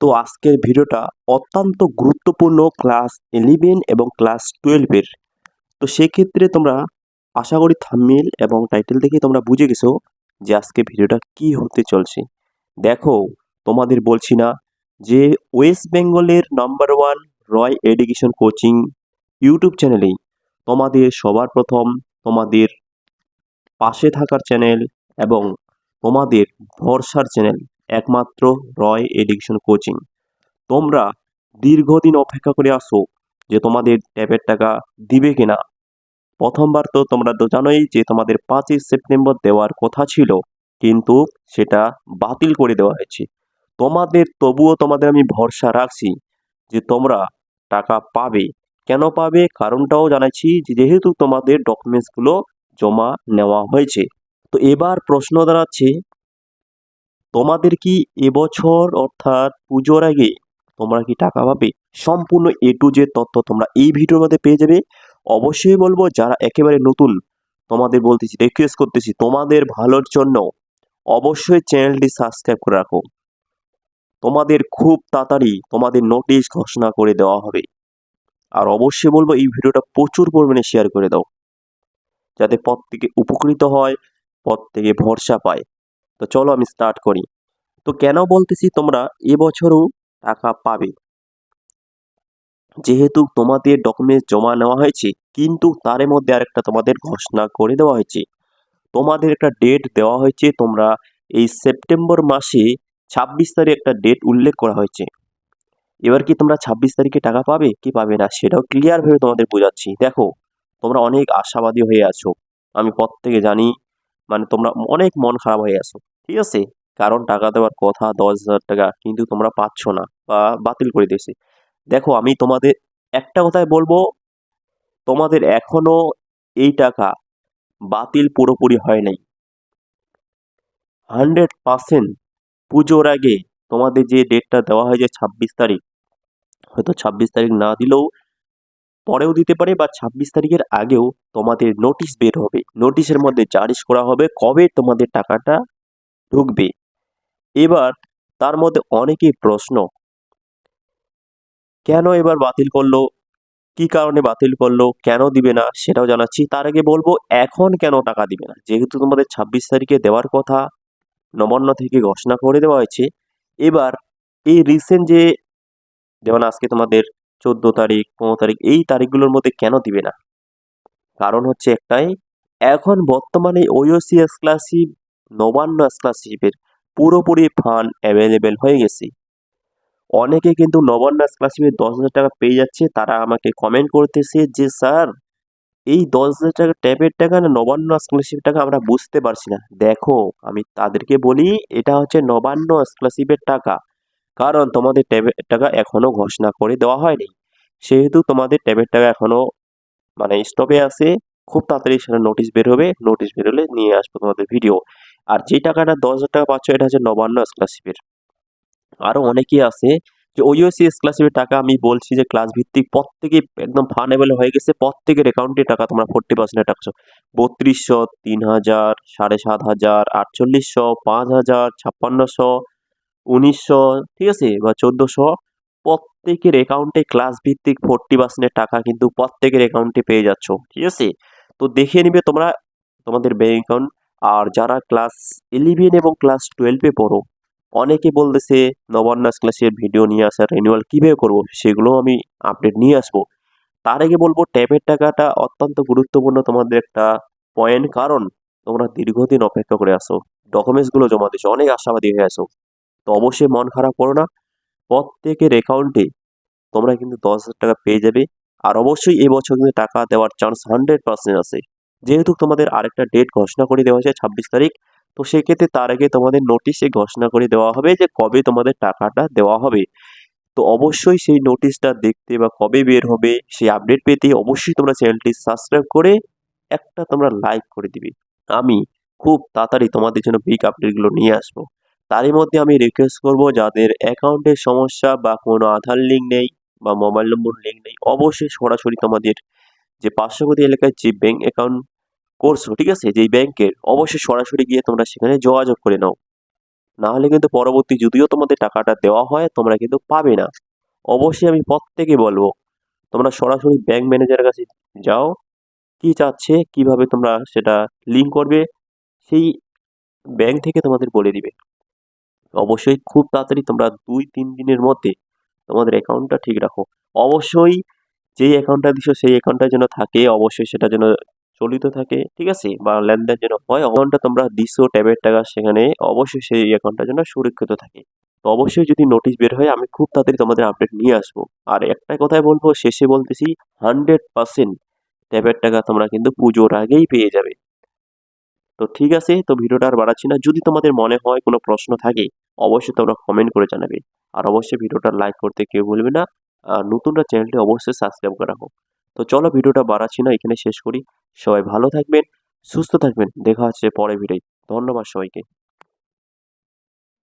তো আজকের ভিডিওটা অত্যন্ত গুরুত্বপূর্ণ ক্লাস ইলেভেন এবং ক্লাস টুয়েলভের তো সেক্ষেত্রে তোমরা আশা করি থাম্বনেল এবং টাইটেল দেখে তোমরা বুঝে গেছো যে আজকে ভিডিওটা কি হতে চলছে। দেখো, তোমাদের বলছি না যে ওয়েস্ট বেঙ্গলের number one Roy education coaching YouTube চ্যানেলেই তোমাদের সবার প্রথম তোমাদের পাশে থাকার চ্যানেল এবং তোমাদের ভরসার চ্যানেল একমাত্র রয় এডুকেশন কোচিং। তোমরা দীর্ঘদিন অপেক্ষা করে আসো যে তোমাদের ট্যাবের টাকা দিবে কিনা। প্রথমবার তো তোমরা তো জানোই যে তোমাদের পাঁচই সেপ্টেম্বর দেওয়ার কথা ছিল, কিন্তু সেটা বাতিল করে দেওয়া হয়েছে। তোমাদের তবুও তোমাদের আমি ভরসা রাখছি যে তোমরা টাকা পাবে। কেন পাবে? কারণটাও জানাচ্ছি যেহেতু তোমাদের ডকুমেন্টসগুলো জমা নেওয়া হয়েছে। তো এবার প্রশ্ন দাঁড়াচ্ছে তোমাদের কি এবছর অর্থাৎ পুজোর আগে তোমরা কি টাকা পাবে? সম্পূর্ণ এ টু জেড তথ্য তোমরা এই ভিডিওর মধ্যে পেয়ে যাবে। অবশ্যই বলব, যারা একেবারে নতুন তোমাদের বলতেছি রিকোয়েস্ট করতেছি, তোমাদের ভালোর জন্য অবশ্যই চ্যানেলটি সাবস্ক্রাইব করে রাখো। তোমাদের খুব তাড়াতাড়ি তোমাদের নোটিশ ঘোষণা করে দেওয়া হবে। আর অবশ্যই বলব, এই ভিডিওটা প্রচুর পরিমাণে শেয়ার করে দাও। যাতে প্রত্যেকে উপকৃত হয়, প্রত্যেকে ভরসা পায়। তো চলো আমি স্টার্ট করি। তো কেন বলতেছি তোমরা এবছরও টাকা পাবে। যেহেতু তোমাদের ডকুমেন্টস জমা নেওয়া হয়েছে, কিন্তু তার মধ্যে আরেকটা তোমাদের ঘোষণা করে দেওয়া হয়েছে। তোমাদের একটা ডেট দেওয়া হয়েছে, তোমরা এই সেপ্টেম্বর মাসে ছাব্বিশ তারিখ একটা ডেট উল্লেখ করা হয়েছে। এবার কি তোমরা ছাব্বিশ তারিখে টাকা পাবে, কি পাবে না, সেটাও ক্লিয়ারভাবে তোমাদের বোঝাচ্ছি। দেখো, তোমরা অনেক আশাবাদী হয়ে আছো। আমি প্রত্যেকে জানি মানে তোমরা অনেক মন খারাপ হয়ে আছো ঠিক আছে? কারণ টাকা দেওয়ার কথা দশ হাজার টাকা কিন্তু তোমরা পাচ্ছ না বা বাতিল করে দিয়েছে। দেখো, আমি তোমাদের একটা কথাই বলব, তোমাদের এখনও এই টাকা বাতিল পুরোপুরি হয় নাই। হান্ড্রেড পার্সেন্ট পুজোর আগে তোমাদের যে ডেটটা দেওয়া হয় যে ছাব্বিশ তারিখ, হয়তো ছাব্বিশ তারিখ না দিলেও পরেও দিতে পারে বা ছাব্বিশ তারিখের আগেও তোমাদের নোটিশ বের হবে। নোটিশের মধ্যে জারিশ করা হবে, কবে তোমাদের টাকাটা ঢুকবে? এবার তার মধ্যে অনেকেই প্রশ্ন, কেন এবার বাতিল করল? কি কারণে বাতিল করল? কেন দিবে না? সেটাও জানাচ্ছি। তার আগে বলব, এখন কেন টাকা দিবে না? যেহেতু তোমাদের ছাব্বিশ তারিখে দেওয়ার কথা, নবান্ন থেকে ঘোষণা করে দেওয়া হয়েছে, এবার এই রিসেন্ট যে, যেমন আজকে তোমাদের চোদ্দ তারিখ, পনেরো তারিখ এই তারিখগুলোর মধ্যে কেন দিবে না? কারণ হচ্ছে একটাই, এখন বর্তমানে ওইওসি স্কলারশিপ নবান্ন স্কলারশিপের পুরোপুরি ফান্ড অ্যাভেলেবেল হয়ে গেছে। অনেকে কিন্তু নবান্ন স্কলারশিপের দশ হাজার টাকা পেয়ে যাচ্ছে, তারা আমাকে কমেন্ট করতেছে যে, স্যার, এই দশ হাজার টাকা ট্যাবের টাকা না নবান্ন স্কলারশিপের টাকা আমরা বুঝতে পারছি না। দেখো, আমি তাদেরকে বলি, এটা হচ্ছে নবান্ন স্কলারশিপের টাকা। কারণ তোমাদের ট্যাবের টাকা এখনও ঘোষণা করে দেওয়া হয়নি। সেহেতু তোমাদের ট্যাবের টাকা এখনও মানে স্টপে আছে। খুব তাড়াতাড়ি সেটা নোটিশ বের হবে। নোটিশ বের হলে নিয়ে আসব তোমাদের ভিডিও আর যে টাকাটা দশ হাজার টাকা পাচ্ছ, এটা হচ্ছে নবান্ন স্কলারশিপের আরও অনেকেই আছে যে ওইওসি স্কলারশিপের টাকা আমি বলছি যে ক্লাস ভিত্তিক প্রত্যেকে একদম ফানেবল হয়ে গেছে। প্রত্যেকের অ্যাকাউন্টে টাকা তোমরা ফোর্টি পার্সেন্ট টাকা বত্রিশশো, তিন হাজার, সাড়ে সাত হাজার, আটচল্লিশশো, পাঁচ হাজার, ছাপ্পান্নশো উনিশশো, ঠিক আছে? বা চোদ্দোশো, প্রত্যেকের অ্যাকাউন্টে ক্লাস ভিত্তিক ফোর্টি পার্সেন্টের টাকা কিন্তু প্রত্যেকের অ্যাকাউন্টে পেয়ে যাচ্ছ, ঠিক আছে? তো দেখিয়ে নিবে তোমরা, তোমাদের ব্যাঙ্ক অ্যাকাউন্ট আর যারা ক্লাস ইলেভেন এবং ক্লাস টুয়েলভে পড়ো, অনেকে বলতেছে নবান্ন ক্লাসের ভিডিও নিয়ে আসার রিনিউয়াল কীভাবে করব? সেগুলো আমি আপডেট নিয়ে আসব। তার আগে বলব ট্যাবের টাকাটা অত্যন্ত গুরুত্বপূর্ণ তোমাদের একটা পয়েন্ট কারণ তোমরা দীর্ঘদিন অপেক্ষা করে আসো ডকুমেন্টসগুলো জমা দিয়েছ, অনেক আশাবাদী হয়ে আসো তো অবশ্যই মন খারাপ করো না। প্রত্যেকের অ্যাকাউন্টে তোমরা কিন্তু দশ হাজার টাকা পেয়ে যাবে। আর অবশ্যই এই বছর কিন্তু টাকা দেওয়ার চান্স হান্ড্রেড পার্সেন্ট আছে। যেহেতু তোমাদের আরেকটা ডেট ঘোষণা করে দেওয়া হয়েছে ছাব্বিশ তারিখ, তো সেক্ষেত্রে তার আগে তোমাদের নোটিশে ঘোষণা করে দেওয়া হবে যে কবে তোমাদের টাকাটা দেওয়া হবে। তো অবশ্যই সেই নোটিশটা দেখতে বা কবে বের হবে সেই আপডেট পেতে অবশ্যই তোমরা চ্যানেলটি সাবস্ক্রাইব করে একটা তোমরা লাইক করে দিবে। আমি খুব তাড়াতাড়ি তোমাদের জন্য বিগ আপডেটগুলো নিয়ে আসব। তারই মধ্যে আমি রিকোয়েস্ট করব যাদের অ্যাকাউন্টের সমস্যা বা কোনো আধার লিঙ্ক নেই বা মোবাইল নম্বর লিঙ্ক নেই, অবশ্যই সরাসরি তোমাদের যে পার্শ্ববর্তী এলাকায় যে ব্যাঙ্ক অ্যাকাউন্ট করছ ঠিক আছে? যেই ব্যাংকের অবশ্যই সরাসরি গিয়ে তোমরা সেখানে যোগাযোগ করে নাও। না হলে কিন্তু পরবর্তী যদিও তোমাদের টাকাটা দেওয়া হয়, তোমরা কিন্তু পাবে না। অবশ্যই আমি প্রত্যেকে বলব, তোমরা সরাসরি ব্যাংক ম্যানেজারের কাছে যাও, কি চাচ্ছে, কীভাবে তোমরা সেটা লিঙ্ক করবে, সেই ব্যাংক থেকে তোমাদের বলে দিবে। অবশ্যই খুব তাড়াতাড়ি তোমরা দুই, তিন দিনের মধ্যে তোমাদের অ্যাকাউন্টটা ঠিক রাখো। অবশ্যই যেই অ্যাকাউন্টটা দিছো সেই অ্যাকাউন্টটা যেন থাকে, অবশ্যই সেটা যেন চলিত থাকে, ঠিক আছে? বা লেনদেন যেন হয় অ্যাকাউন্টটা তোমরা দিছো ট্যাবের টাকা, সেখানে অবশ্যই সেই অ্যাকাউন্টটা যেন সুরক্ষিত থাকে। তো অবশ্যই যদি নোটিশ বের হয়, আমি খুব তাড়াতাড়ি তোমাদের আপডেট নিয়ে আসব। আর একটা কথাই বলব, শেষে বলতেছি হান্ড্রেড পার্সেন্ট ট্যাবের টাকা তোমরা কিন্তু পুজোর আগেই পেয়ে যাবে। তো ঠিক আছে, তো ভিডিওটা আর বাড়াচ্ছি না। যদি তোমাদের মনে হয় কোনো প্রশ্ন থাকে, অবশ্যই তোমরা কমেন্ট করে জানাবে। আর অবশ্যই ভিডিওটা লাইক করতে কেউ ভুলবে না। আর নতুনরা চ্যানেলটি অবশ্যই সাবস্ক্রাইব করা হোক তো চলো ভিডিওটা বাড়াচ্ছি না, এখানে শেষ করি। সবাই ভালো থাকবেন, সুস্থ থাকবেন। দেখা হচ্ছে পরে ভিডিও ধন্যবাদ সবাইকে।